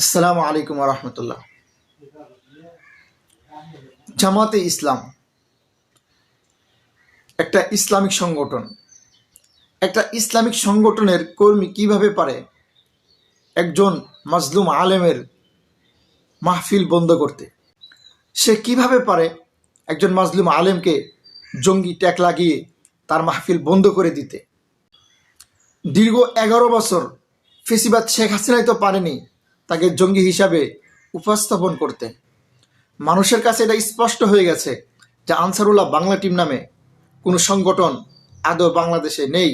আসসালামু আলাইকুম রহমতুল্লাহ। জামাতে ইসলাম একটা ইসলামিক সংগঠন। একটা ইসলামিক সংগঠনের কর্মী কীভাবে পারে? একজন মাজলুম আলেমের মাহফিল বন্ধ করতে। সে কীভাবে পারে? একজন মাজলুম আলেমকে জঙ্গি ট্যাগ লাগিয়ে তার মাহফিল বন্ধ করে দিতে। দীর্ঘ এগারো বছর ফেসিবাদ শেখ হাসিনাই তো পারেনি। তাকে জঙ্গি হিসাবে উপস্থাপন করতে। মানুষের কাছে এটা স্পষ্ট হয়ে গেছে যে আনসারুল্লাহ বাংলা টিম নামে কোনো সংগঠন আদৌ বাংলাদেশে নেই।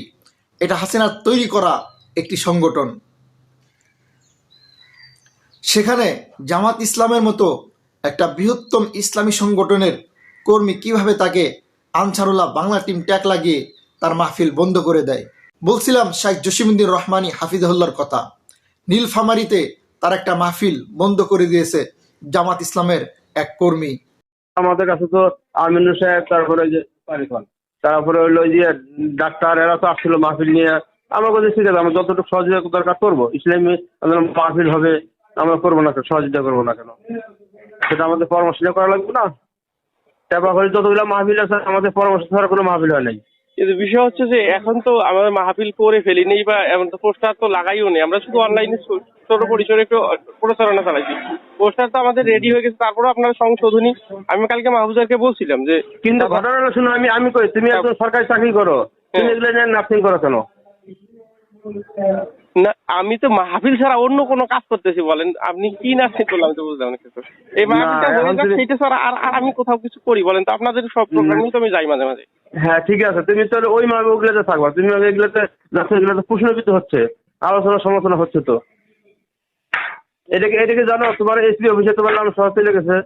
এটা হাসিনার তৈরি করা একটি সংগঠন। সেখানে জামাত ইসলামের মতো একটা বৃহত্তম ইসলামী সংগঠনের কর্মী কীভাবে তাকে আনসারুল্লাহ বাংলা টিম ট্যাগ লাগিয়ে তার মাহফিল বন্ধ করে দেয়? বলছিলাম শাইখ জসিমুদ্দিন রহমানী হাফিজাহুল্লার কথা। নীলফামারিতে তার একটা মাহফিল বন্ধ করে দিয়েছে জামাত ইসলামের এক কর্মী। আমাদের কাছে তো আমিনুর সাহেব, তারপরে যে তারপরে হইল যে ডাক্তার, এরা তো আসছিল মাহফিল নিয়ে। আমরা বলছি ঠিক আছে আমরা যতটুকু সহযোগিতা দরকার করব, ইসলামী মাহফিল হবে, আমরা করব না কেন, সহযোগিতা করব না কেন? সেটা আমাদের পরামর্শ করা লাগবে না। তারপর যতগুলো মাহফিল আছে, আমাদের পরামর্শ ছাড়া কোনো মাহফিল হয় নাই। কিন্তু বিষয় হচ্ছে যে এখন তো আমাদের মাহফিল করে ফেলিনি বা এমন তো পোস্টার তো লাগাইও নেই আমরা শুধু অনলাইনে ছোট পরিসরে একটু প্রচারণা চালাইছি। পোস্টার তো আমাদের রেডি হয়ে গেছে তারপরে আপনারা সংশোধনী আমি কালকে মাহবুজারকে বলছিলাম যে কিন্তু ঘটনা শুনে আমি আমি কই তুমি একজন সরকারি চাকরি করো তুমি এগুলো নিয়ে নাফিং করো কেন? আমি তো মাহফিল ছাড়া অন্য কোনো কাজ করতেছি বলেন। আপনি কি নার্সিং করলাম আমি তো বুঝলাম না কিছু এই মাহফিলটা না, হয়ে যাক সেইটা ছাড়া আর আর আমি কোথাও কিছু করি বলেন তো আপনাদের সব প্রোগ্রামে তো আমি যাই মাঝে মাঝে। হ্যাঁ ঠিক আছে। তুমি তাহলে ওই মাহবে ওগুলোতে থাকবা। তুমি এগুলোতে নার্সিং এগুলোতে প্রশ্নবিত হচ্ছে। আলোচনা সমালোচনা হচ্ছে তো। এটাকে এটাকে জানো তোমার এসপি অফিসে তোমার নাম সহজে লেগেছে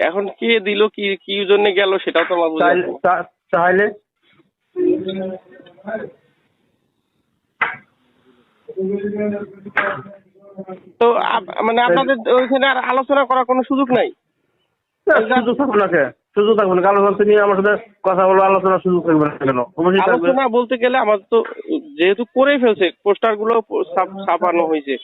এখন কে দিল কি কি জন্য গেল সেটাও তো আমার চাইলে তো মানে আপনাদের ওইখানে আর আলোচনা করার কোনো সুযোগ নাই? সুযোগ থাকব না কে? সুযোগ থাকব না। কালো তুমি আমার সাথে কথা বলো আলোচনার সুযোগ থাকবে না কেন? আলোচনা বলতে গেলে আমার তো যেহেতু করে ফেলছে পোস্টারগুলো ছাপানো হয়েছে।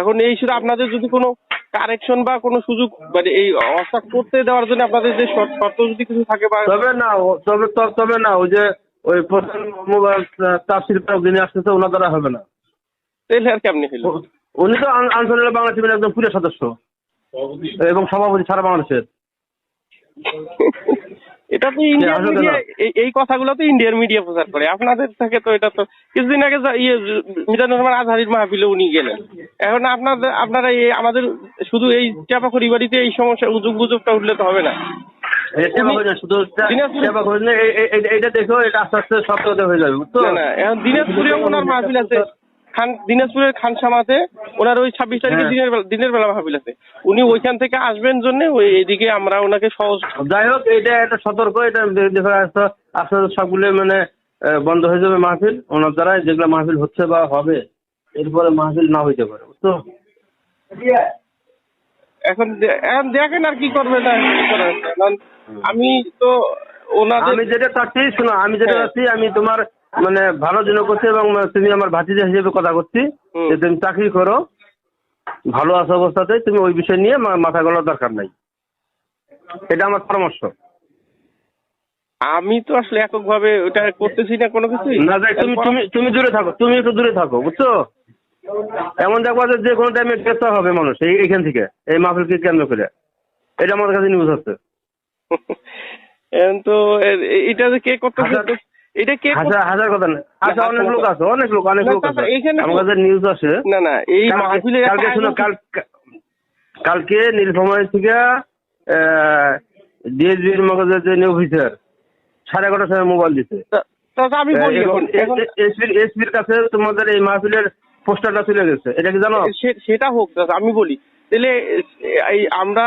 এখন এই শুধু আপনাদের যদি কোনো কারেকশন বা কোনো সুযোগ মানে এই অবস্থা করতে দেওয়ার জন্য আপনাদের যে শর্ত যদি কিছু থাকে বা তবে না তবে তবে না ওই যে ওই প্রধান মোবাইল যিনি আসতেছে ওনার দ্বারা হবে না। তাহলে আর কেমনি হইল উনি তো আন- আনসারুল্লাহ বাংলা টিমের একজন প্রিয় সদস্য। এবং সভাপতি সারা বাংলাদেশের। এটা তো ইন্ডিয়ান মিডিয়া এই কথাগুলো তো ইন্ডিয়ান মিডিয়া প্রচার করে। আপনাদের থেকে তো এটা তো কিছুদিন আগে ইয়ে মিজানুর রহমান আজহারির মাহফিলে উনি গেলেন। এখন আপনাদের আপনারা এই আমাদের শুধু এই চাপাখড়ি বাড়িতে এই সমস্যা উজুগ গুজবটা উঠলে তো হবে না। দিনাজপুরে- হয়ে এখন দিনাজপুরেও ওনার মাহফিল আছে। খান দিনাজপুরের খানসামাতে ওনার ওই ছাব্বিশ তারিখে হ্যাঁ। দিনের বেলা দিনের বেলা মাহফিল আছে। উনি ওইখান থেকে আসবেন জন্য ওই এদিকে আমরা ওনাকে সহজ যাই হোক এটা একটা সতর্ক এটা আস্তে সবগুলো মানে বন্ধ হয়ে যাবে মাহফিল। ওনার দ্বারা যেগুলো মাহফিল হচ্ছে বা হবে এরপরে মাহফিল না হইতে পারে বুঝছ? এখন এখন দেখেন আর কি করবে না আমি তো ওনাদের আমি যেটা চাচ্ছি শোনো আমি যেটা হ্যাঁ। চাচ্ছি আমি তোমার মানে ভালো জন্য করছি এবং তুমি আমার ভাতিজা হিসেবে কথা করছি। যে তুমি চাকরি করো ভালো আছো অবস্থাতে তুমি ওই বিষয় নিয়ে মাথা গলার দরকার নাই। এটা আমার পরামর্শ। আমি তো আসলে এককভাবে ওটা করতেছি না কোনো কিছু না যাই তুমি তুমি তুমি দূরে থাকো তুমি একটু দূরে থাকো বুঝছ? এমন দেখবা যে যে কোনো টাইমে গ্রেফতার হবে মানুষ এই এখান থেকে এই মাহফিলকে কেন্দ্র করে। এটা আমার কাছে নিউজ হচ্ছে এখন তো এটা যে কে করতেছে এটা কে হাজার হাজার কথা না। আচ্ছা অনেক লোক আছে অনেক লোক অনেক লোক আছে। আমার কাছে নিউজ আসে না না এই কালকে- মাহফিলের কালকে শুনো কাল কালকে নীলফামারী থেকে ডিএসবির মগজের যে অফিসার সাড়ে এগারোটার সময় মোবাইল দিছে। তাছাড়া আমি বলি এখন এখন এসপির এসপির কাছে তোমাদের এই মাহফিলের পোস্টারটা চলে গেছে। এটা কি জানো? সেটা হোক দাদা, আমি বলি। তাহলে এই আমরা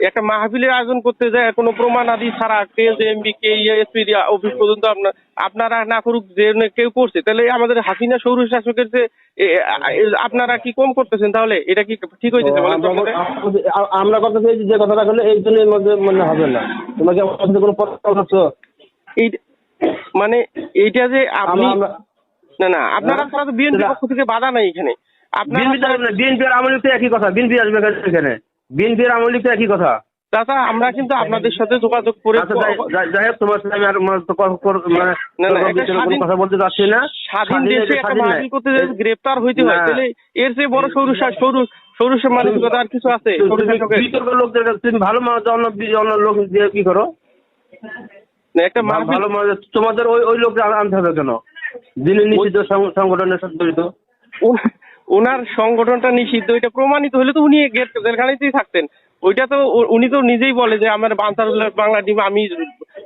একটা মাহফিলের আয়োজন করতে যায় কোনো প্রমাণ আদি ছাড়া কে যে কে এসপি অফিস পর্যন্ত আপনারা না করুক যে কেউ করছে তাহলে আমাদের হাসিনা সৌর শাসকের যে আপনারা কি কম করতেছেন তাহলে? এটা কি ঠিক তো আমরা- কথা বলছি যে কথাটা বলে এই জন্য মধ্যে মনে হবে না। তোমাকে কোনো এই মানে এইটা যে আপনি না না আপনারা ছাড়া তো বিএনপি পক্ষ থেকে বাধা নাই এখানে। আপনারা বিএনপি বিএনপি আর তো একই কথা বিএনপি আসবে এখানে। বিএনপি আর আওয়ামী লীগ একই কথা। চাচা আমরা কিন্তু আপনাদের সাথে যোগাযোগ করে আচ্ছা যাই- হোক তোমার সাথে আমি আর মানে কথা মানে কথা বলতে চাচ্ছি না। স্বাধীন দেশে একটা করতে হইতে হয়। তাহলে এর চেয়ে বড় সৌর সৌর সৌর মানসিকতা আর কিছু আছে? বিতর্ক লোকদের তুমি ভালো মানুষ অন্য অন্য লোক দিয়ে কি করো? একটা ভালো মানুষ তোমাদের ওই ওই লোকটা আনতে হবে কেন? যিনি নিষিদ্ধ সংগঠনের সাথে জড়িত। ওনার সংগঠনটা নিষিদ্ধ এটা প্রমাণিত হলে তো উনি জেলখানাতেই থাকতেন। ওইটা তো উনি তো নিজেই বলে যে আমার বানসারুল্লাহ বাংলা টিম আমি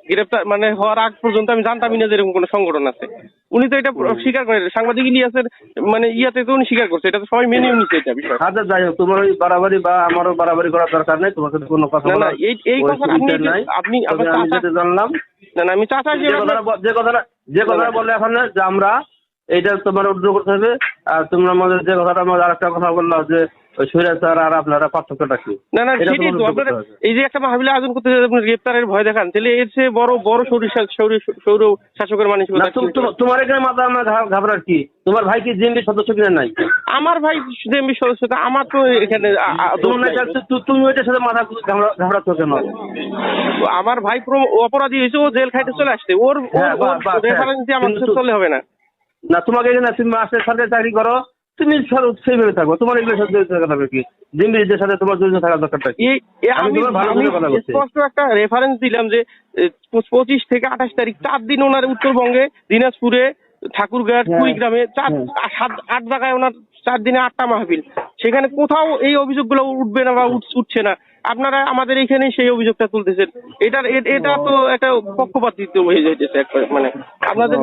গ্রেপ্তার মানে হওয়ার আগ পর্যন্ত আমি জানতামই না যে এরকম কোনো সংগঠন আছে। উনি তো এটা স্বীকার করে সাংবাদিক ইলিয়াসের মানে ইয়াতে তো উনি স্বীকার করছে এটা তো সবাই মেনেও নিচ্ছে এটা বিষয়। আচ্ছা যাই হোক তোমার ওই বাড়াবাড়ি বা আমারও বাড়াবাড়ি করার দরকার নেই তোমার সাথে কোনো কথা না, এই- এই কথা আপনি আপনি আমি জানলাম না না আমি চাচা যে কথাটা যে কথাটা যে কথাটা বললে এখন যে আমরা এইটা তোমার উদ্যোগ করতে হবে। আর তোমরা আমাদের যে কথাটা আমাদের আরেকটা কথা বলল যে স্বৈরাচার আর আপনারা পার্থক্যটা কি? না না সেটাই তো আপনারা এই যে একটা মাহবিল আয়োজন করতে আপনি গ্রেপ্তারের ভয় দেখান তাহলে এর চেয়ে বড় বড় সৌর সৌর সৌর শাসকের মানসিকতা তুম- কি? তুম- তোমার এখানে মাথা আমার ঘা- ঘাবড়ার কি? তোমার ভাই কি জিএমবি সদস্য কিনা নাই? আমার ভাই জেএমবি সদস্যতা আমার তো এখানে। এটা- তুমি ওইটার সাথে মাথা ঘাবড়া- ঘাবড়াচ্ছ কেন? আমার ভাই অপরাধী হয়েছে ও জেল খাইতে চলে আসছে। ওর হ্যাঁ, হ্যাঁ। রেফারেন্স আমার কিন্তু- চলে হবে না। না তোমাকে এখানে তুমি সরকারি চাকরি করো তুমি সেইভাবে থাকো। তোমার এগুলোর সাথে জড়িত থাকা দরকার কি? সাথে তোমার জড়িত থাকা দরকারটা কি? আমি। স্পষ্ট একটা রেফারেন্স দিলাম যে পঁচিশ থেকে আঠাশ তারিখ চার দিন ওনার উত্তরবঙ্গে দিনাজপুরে ঠাকুরগাঁও হ্যাঁ, কুড়িগ্রামে চার হ্যাঁ। সাত আট জায়গায় ওনার চার দিনে আটটা মাহফিল। সেখানে কোথাও এই অভিযোগগুলো উঠবে না বা উঠ- উঠছে না। আপনারা আমাদের এখানে সেই অভিযোগটা তুলতেছেন। এটার এটা তো একটা পক্ষপাতিত্ব হয়ে যাইতেছে মানে আপনাদের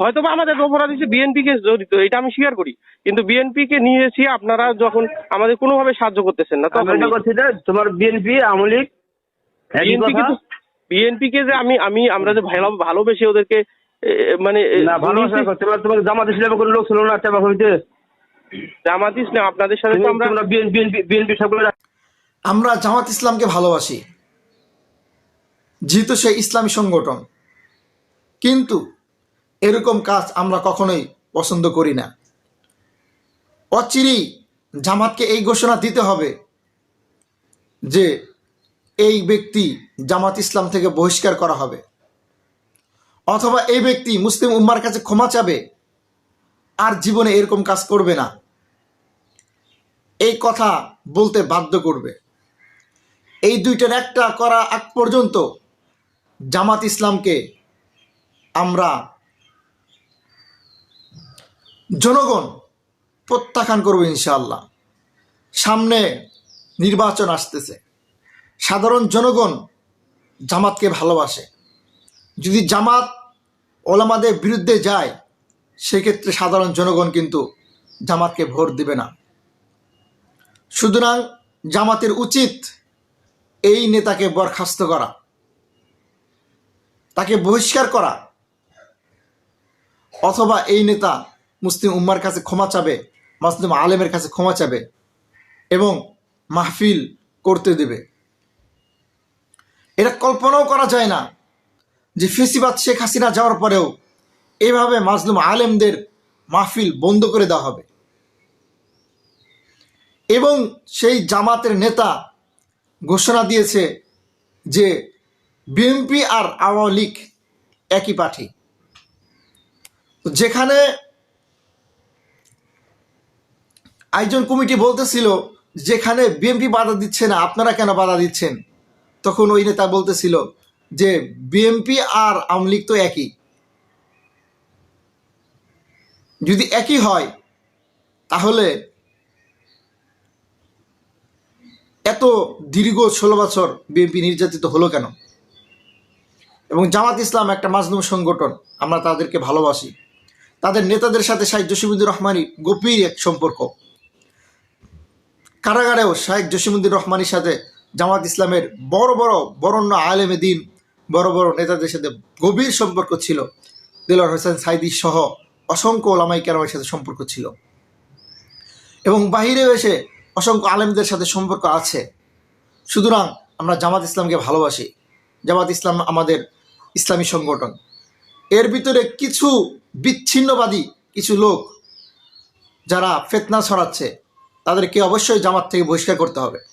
হয়তো বা আমাদের অপরাধ হিসেবে বিএনপি কে জড়িত এটা আমি স্বীকার করি। কিন্তু বিএনপি কে নিয়েছি আপনারা যখন আমাদের কোনোভাবে সাহায্য করতেছেন না তখন যে তোমার বিএনপি আওয়ামী লীগ বিএনপি কে বিএনপি কে যে আমি আমি আমরা যে ভালো ভালোবেসে ওদেরকে মানে তোমার জামাত ইসলামের কোনো লোক ছিল না হইতে? জামাত ইসলাম আপনাদের সাথে তো আমরা বিএনপি বিএনপি সবগুলো আমরা জামাত ইসলামকে ভালোবাসি। যেহেতু সে ইসলামী সংগঠন। কিন্তু এরকম কাজ আমরা কখনোই পছন্দ করি না। অচিরেই জামাতকে এই ঘোষণা দিতে হবে যে এই ব্যক্তি জামাত ইসলাম থেকে বহিষ্কার করা হবে। অথবা এই ব্যক্তি মুসলিম উম্মার কাছে ক্ষমা চাবে আর জীবনে এরকম কাজ করবে না। এই কথা বলতে বাধ্য করবে। এই দুইটার একটা করা আগ পর্যন্ত জামাত ইসলামকে আমরা জনগণ প্রত্যাখ্যান করব ইনশাআল্লাহ। সামনে নির্বাচন আসতেছে। সাধারণ জনগণ জামাতকে ভালোবাসে। যদি জামাত ওলামাদের বিরুদ্ধে যায়, সেক্ষেত্রে সাধারণ জনগণ কিন্তু জামাতকে ভোট দিবে না। সুতরাং জামাতের উচিত এই নেতাকে বরখাস্ত করা, তাকে বহিষ্কার করা, অথবা এই নেতা মুসলিম উম্মার কাছে ক্ষমা চাবে, মুসলিম আলেমের কাছে ক্ষমা চাবে এবং মাহফিল করতে দেবে। এটা কল্পনাও করা যায় না যে ফেসিবাদ শেখ হাসিনা যাওয়ার পরেও এভাবে মাজলুম আলেমদের মাহফিল বন্ধ করে দেওয়া হবে। এবং সেই জামাতের নেতা ঘোষণা দিয়েছে যে বিএনপি আর আওয়ামী লীগ একই পার্টি। যেখানে আয়োজন কমিটি বলতেছিল যেখানে বিএনপি বাধা দিচ্ছে না, আপনারা কেন বাধা দিচ্ছেন? তখন ওই নেতা বলতেছিল যে বিএনপি আর আওয়ামী লীগ তো একই। যদি একই হয়, তাহলে এত দীর্ঘ ষোলো বছর বিএনপি নির্যাতিত হলো কেন? এবং জামাত ইসলাম একটা মাজলুম সংগঠন, আমরা তাদেরকে ভালোবাসি। তাদের নেতাদের সাথে শাহেক জসিমুদ্দিন রহমানির গভীর এক সম্পর্ক। কারাগারেও শাহেক জসিমুদ্দিন রহমানির সাথে জামাত ইসলামের বড় বড় বরণ্য আলেমে দিন, বড় বড় নেতাদের সাথে গভীর সম্পর্ক ছিল। দিলর হোসেন সাইদি সহ অসংখ্য ওলামাই কেরামের সাথে সম্পর্ক ছিল। এবং বাহিরেও এসে অসংখ্য আলেমদের সাথে সম্পর্ক আছে। সুতরাং আমরা জামাত ইসলামকে ভালোবাসি। জামাত ইসলাম আমাদের ইসলামী সংগঠন। এর ভিতরে কিছু বিচ্ছিন্নবাদী কিছু লোক যারা ফেতনা ছড়াচ্ছে, তাদেরকে অবশ্যই জামাত থেকে বহিষ্কার করতে হবে।